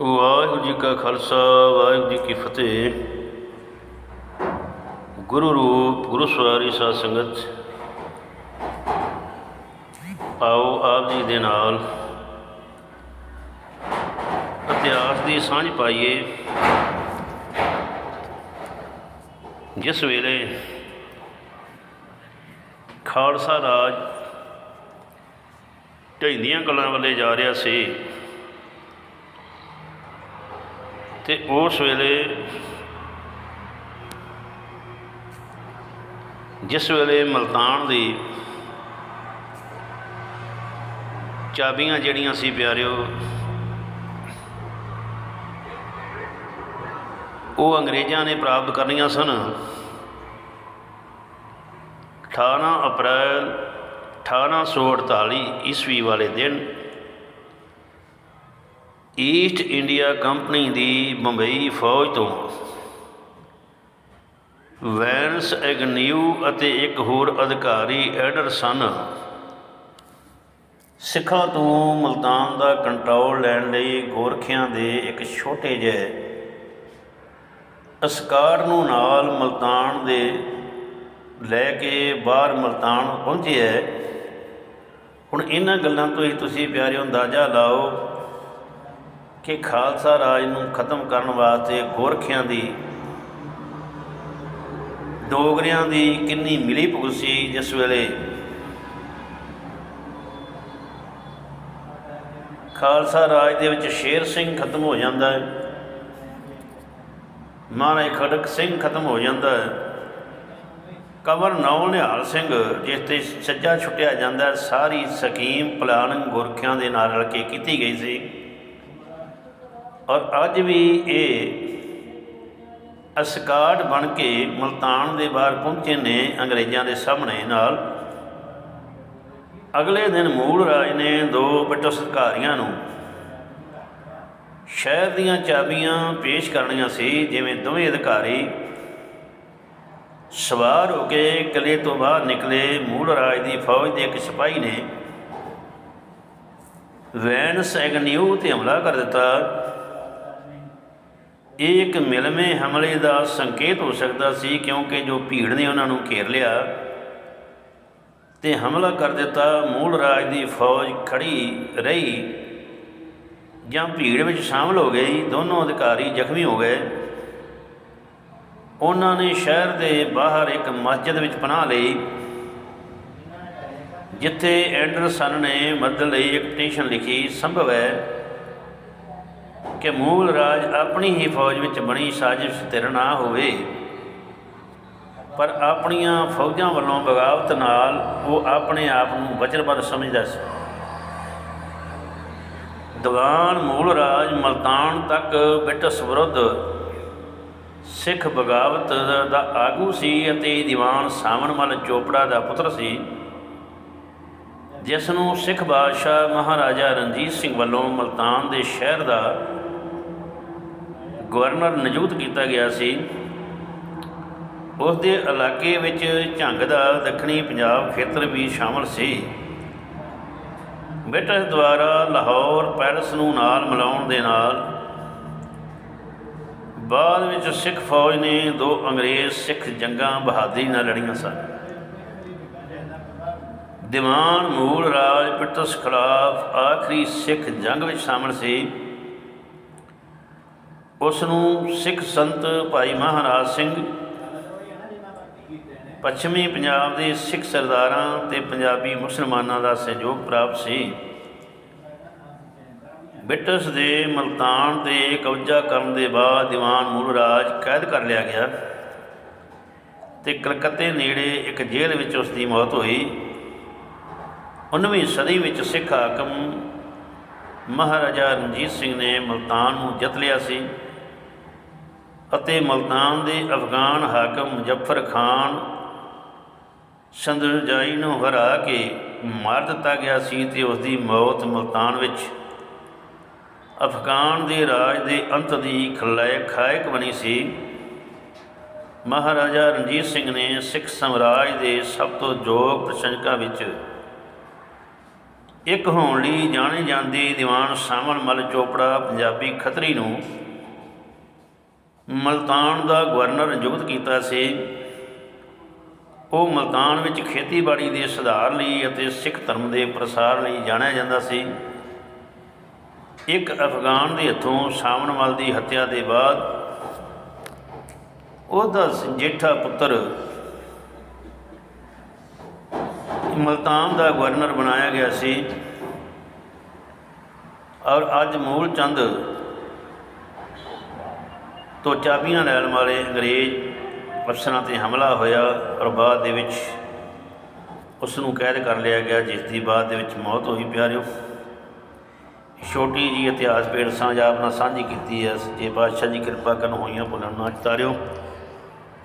ਵਾਹਿਗੁਰੂ ਜੀ ਕਾ ਖਾਲਸਾ, ਵਾਹਿਗੁਰੂ ਜੀ ਕੀ ਫਤਿਹ। ਗੁਰੂ ਰੂਪ, ਗੁਰੂ ਸਵਾਰੀ ਸਾਧ ਸੰਗਤ, ਆਓ ਆਪ ਜੀ ਦੇ ਨਾਲ ਇਤਿਹਾਸ ਦੀ ਸਾਂਝ ਪਾਈਏ। ਜਿਸ ਵੇਲੇ ਖਾਲਸਾ ਰਾਜ ਢਹਿੰਦੀਆਂ ਕਲਾਂ ਵੱਲੇ ਜਾ ਰਿਹਾ ਸੀ ਤੇ ਉਸ ਵੇਲੇ ਜਿਸ ਵੇਲੇ ਮਲਤਾਨ ਦੀ ਚਾਬੀਆਂ ਜਿਹੜੀਆਂ ਸੀ ਪਿਆਰਿਓ, ਉਹ ਅੰਗਰੇਜ਼ਾਂ ਨੇ ਪ੍ਰਾਪਤ ਕਰਨੀਆਂ ਸਨ। 18 ਅਪ੍ਰੈਲ 1848 ਈਸਵੀ ਵਾਲੇ ਦਿਨ ਈਸਟ ਇੰਡੀਆ ਕੰਪਨੀ ਦੀ ਬੰਬਈ ਫੌਜ ਤੋਂ। ਵੈਨਸ ਐਗਨਿਊ ਅਤੇ ਇੱਕ ਹੋਰ ਅਧਿਕਾਰੀ ਐਡਰਸਨ ਸਿੱਖਾਂ ਤੋਂ ਮਲਤਾਨ ਦਾ ਕੰਟਰੋਲ ਲੈਣ ਲਈ ਗੋਰਖਿਆਂ ਦੇ ਇੱਕ ਛੋਟੇ ਜਿਹੇ ਅਸਕਾਰ ਨੂੰ ਨਾਲ ਮਲਤਾਨ ਦੇ ਲੈ ਕੇ ਬਾਹਰ ਮਲਤਾਨ ਪਹੁੰਚਿਆ ਹੁਣ ਇਹਨਾਂ ਗੱਲਾਂ ਤੋਂ ਹੀ ਤੁਸੀਂ ਪਿਆਰਿਓ ਅੰਦਾਜ਼ਾ ਲਾਓ ਕਿ ਖਾਲਸਾ ਰਾਜ ਨੂੰ ਖਤਮ ਕਰਨ ਵਾਸਤੇ ਗੋਰਖਿਆਂ ਦੀ, ਡੋਗਰਿਆਂ ਦੀ ਕਿੰਨੀ ਮਿਲੀ ਭੁਗਤ ਸੀ ਜਿਸ ਵੇਲੇ ਖਾਲਸਾ ਰਾਜ ਦੇ ਵਿੱਚ ਸ਼ੇਰ ਸਿੰਘ ਖਤਮ ਹੋ ਜਾਂਦਾ ਹੈ, ਮਹਾਰਾਜ ਖੜਕ ਸਿੰਘ ਖਤਮ ਹੋ ਜਾਂਦਾ ਹੈ, ਕਵਰ ਨੌ ਨਿਹਾਲ ਸਿੰਘ ਜਿਸ ਤੇ ਸੱਜਾ ਛੁੱਟਿਆ ਜਾਂਦਾ ਸਾਰੀ ਸਕੀਮ ਪਲਾਨਿੰਗ ਗੁਰਖਿਆਂ ਦੇ ਨਾਲ ਰਲ ਕੇ ਕੀਤੀ ਗਈ ਸੀ। ਔਰ ਅੱਜ ਵੀ ਇਹ ਅਸਕਾਟ ਬਣ ਕੇ ਮਲਤਾਨ ਦੇ ਬਾਹਰ ਪਹੁੰਚੇ ਨੇ ਅੰਗਰੇਜ਼ਾਂ ਦੇ ਸਾਹਮਣੇ ਨਾਲ। ਅਗਲੇ ਦਿਨ ਮੂਲ ਰਾਜ ਨੇ ਦੋ ਬਟਸ ਅਧਿਕਾਰੀਆਂ ਨੂੰ ਸ਼ਹਿਰ ਦੀਆਂ ਚਾਬੀਆਂ ਪੇਸ਼ ਕਰਨੀਆਂ ਸੀ, ਜਿਵੇਂ ਦੋਵੇਂ ਅਧਿਕਾਰੀ ਸਵਾਰ ਹੋ ਕੇ ਕਿਲੇ ਤੋਂ ਬਾਹਰ ਨਿਕਲੇ। ਮੂਲ ਰਾਜ ਦੀ ਫੌਜ ਦੇ ਇੱਕ ਸਿਪਾਹੀ ਨੇ ਵੈਨਸ ਐਗਨਿਊ ਤੇ ਹਮਲਾ ਕਰ ਦਿੱਤਾ। ਇਹ ਇੱਕ ਮਿਲਵੇਂ ਹਮਲੇ ਦਾ ਸੰਕੇਤ ਹੋ ਸਕਦਾ ਸੀ, ਕਿਉਂਕਿ ਜੋ ਭੀੜ ਨੇ ਉਹਨਾਂ ਨੂੰ ਘੇਰ ਲਿਆ ਤੇ ਹਮਲਾ ਕਰ ਦਿੱਤਾ, ਮੂਲ ਰਾਜ ਦੀ ਫੌਜ ਖੜੀ ਰਹੀ ਜਾਂ ਭੀੜ ਵਿੱਚ ਸ਼ਾਮਲ ਹੋ ਗਈ, ਦੋਨੋਂ ਅਧਿਕਾਰੀ ਜ਼ਖਮੀ ਹੋ ਗਏ। ਉਹਨਾਂ ਨੇ ਸ਼ਹਿਰ ਦੇ ਬਾਹਰ ਇੱਕ ਮਸਜਿਦ ਵਿੱਚ ਪਨਾਹ ਲਈ, ਜਿੱਥੇ ਐਂਡਰਸਨ ਨੇ ਮਦਦ ਲਈ ਇੱਕ ਪਟੀਸ਼ਨ ਲਿਖੀ, ਸੰਭਵ ਹੈ ਕਿ ਮੂਲ ਰਾਜ ਆਪਣੀ ਹੀ ਫੌਜ ਵਿੱਚ ਬਣੀ ਸਾਜ਼ਿਸ਼ ਤਿਰ ਨਾ ਹੋਵੇ। ਪਰ ਆਪਣੀਆਂ ਫੌਜਾਂ ਵੱਲੋਂ ਬਗਾਵਤ ਨਾਲ ਉਹ ਆਪਣੇ ਆਪ ਨੂੰ ਵਚਨਬੱਧ ਸਮਝਦਾ ਸੀ। ਦੀਵਾਨ ਮੂਲ ਰਾਜ ਮਲਤਾਨ ਤੱਕ ਬਿਟਸ ਵਿਰੁੱਧ ਸਿੱਖ ਬਗਾਵਤ ਦਾ ਆਗੂ ਸੀ ਅਤੇ ਦੀਵਾਨ ਸਾਵਣਮਲ ਚੋਪੜਾ ਦਾ ਪੁੱਤਰ ਸੀ। ਜਿਸ ਨੂੰ ਸਿੱਖ ਬਾਦਸ਼ਾਹ ਮਹਾਰਾਜਾ ਰਣਜੀਤ ਸਿੰਘ ਵੱਲੋਂ ਮਲਤਾਨ ਦੇ ਸ਼ਹਿਰ ਦਾ ਗਵਰਨਰ ਨਿਯੁਕਤ ਕੀਤਾ ਗਿਆ ਸੀ। ਉਸ ਦੇ ਇਲਾਕੇ ਵਿੱਚ ਝੰਗ ਦਾ ਦੱਖਣੀ ਪੰਜਾਬ ਖੇਤਰ ਵੀ ਸ਼ਾਮਲ ਸੀ। ਬ੍ਰਿਟਿਸ਼ ਦੁਆਰਾ ਲਾਹੌਰ ਪੈਲਸ ਨੂੰ ਨਾਲ ਮਿਲਾਉਣ ਦੇ ਨਾਲ ਬਾਅਦ ਵਿੱਚ ਸਿੱਖ ਫੌਜ ਨੇ ਦੋ ਅੰਗਰੇਜ਼ ਸਿੱਖ ਜੰਗਾਂ ਬਹਾਦਰੀ ਨਾਲ ਲੜੀਆਂ ਸਨ। ਦੀਵਾਨ ਮੂਲ, ਰਾਜ ਬ੍ਰਿਟਿਸ਼ ਖਿਲਾਫ ਆਖਰੀ ਸਿੱਖ ਜੰਗ ਵਿੱਚ ਸ਼ਾਮਲ ਸੀ। ਉਸ ਨੂੰ ਸਿੱਖ ਸੰਤ ਭਾਈ ਮਹਾਰਾਜ ਸਿੰਘ ਪੱਛਮੀ ਪੰਜਾਬ ਦੇ ਸਿੱਖ ਸਰਦਾਰਾਂ ਤੇ ਪੰਜਾਬੀ ਮੁਸਲਮਾਨਾਂ ਦਾ ਸਹਿਯੋਗ ਪ੍ਰਾਪਤ ਸੀ। ਬ੍ਰਿਟਿਸ਼ ਦੇ ਮਲਤਾਨ ਤੇ ਕਬਜ਼ਾ ਕਰਨ ਦੇ ਬਾਅਦ ਦੀਵਾਨ ਮੂਲ ਰਾਜ ਕੈਦ ਕਰ ਲਿਆ ਗਿਆ। ਤੇ ਕਲਕੱਤੇ ਨੇੜੇ ਇੱਕ ਜੇਲ੍ਹ ਵਿੱਚ ਉਸ ਦੀ ਮੌਤ ਹੋਈ। 19ਵੀਂ ਸਦੀ ਵਿੱਚ ਸਿੱਖ ਹਾਕਮ ਮਹਾਰਾਜਾ ਰਣਜੀਤ ਸਿੰਘ ਨੇ ਮਲਤਾਨ ਨੂੰ ਜਿੱਤ ਲਿਆ ਸੀ ਅਤੇ ਮਲਤਾਨ ਦੇ ਅਫਗਾਨ ਹਾਕਮ ਮੁਜ਼ੱਫਰ ਖਾਨ ਸੰਦਰਜਾਈ ਨੂੰ ਹਰਾ ਕੇ ਮਾਰ ਦਿੱਤਾ ਗਿਆ ਸੀ ਤੇ ਉਸ ਦੀ ਮੌਤ ਮਲਤਾਨ ਵਿੱਚ। ਅਫਗਾਨ ਦੇ ਰਾਜ ਦੇ ਅੰਤ ਦੀ ਖਲਾਇ ਖਾਇਕ ਬਣੀ ਸੀ। ਮਹਾਰਾਜਾ ਰਣਜੀਤ ਸਿੰਘ ਨੇ ਸਿੱਖ ਸਮਰਾਜ ਦੇ ਸਭ ਤੋਂ ਯੋਗ ਪ੍ਰਸ਼ੰਸਕਾਂ ਵਿੱਚ ਇੱਕ ਹੋਣ ਲਈ ਜਾਣੇ ਜਾਂਦੇ ਦੀਵਾਨ ਸਾਮਣ ਮਲ ਚੋਪੜਾ ਪੰਜਾਬੀ ਖੱਤਰੀ ਨੂੰ ਮਲਤਾਨ ਦਾ ਗਵਰਨਰ ਨਿਯੁਕਤ ਕੀਤਾ ਸੀ। ਉਹ ਮਲਤਾਨ ਵਿੱਚ ਖੇਤੀਬਾੜੀ ਦੇ ਸੁਧਾਰ ਲਈ ਅਤੇ ਸਿੱਖ ਧਰਮ ਦੇ ਪ੍ਰਸਾਰ ਲਈ ਜਾਣਿਆ ਜਾਂਦਾ ਸੀ। ਇੱਕ ਅਫਗਾਨ ਦੇ ਹੱਥੋਂ ਸਾਮਣਮਲ ਦੀ ਹੱਤਿਆ ਦੇ ਬਾਅਦ ਉਹਦਾ ਜੇਠਾ ਪੁੱਤਰ ਮਲਤਾਨ ਦਾ ਗਵਰਨਰ ਬਣਾਇਆ ਗਿਆ ਸੀ। ਔਰ ਅੱਜ ਮੂਲ ਚੰਦ ਤੋਂ ਚਾਬੀਆਂ ਲੈਣ ਵਾਲੇ ਅੰਗਰੇਜ਼ ਅਫਸਰਾਂ ਤੇ ਹਮਲਾ ਹੋਇਆ ਔਰ ਬਾਅਦ ਦੇ ਵਿੱਚ ਉਸ ਨੂੰ ਕੈਦ ਕਰ ਲਿਆ ਗਿਆ, ਜਿਸ ਦੀ ਬਾਅਦ ਦੇ ਵਿੱਚ ਮੌਤ ਹੋਈ ਪਿਆਰਿਓ। ਛੋਟੀ ਜੀ ਇਤਿਹਾਸ, ਪੇੜ ਸਾਂਝ ਆਪ ਨਾਲ ਸਾਂਝੀ ਕੀਤੀ ਹੈ। ਜੇ ਬਾਦਸ਼ਾਹ ਜੀ ਕਿਰਪਾ ਕਰਨ ਹੋਈਆਂ ਭੁੱਲਣ ਨਾ ਚਤਾਰਿਓ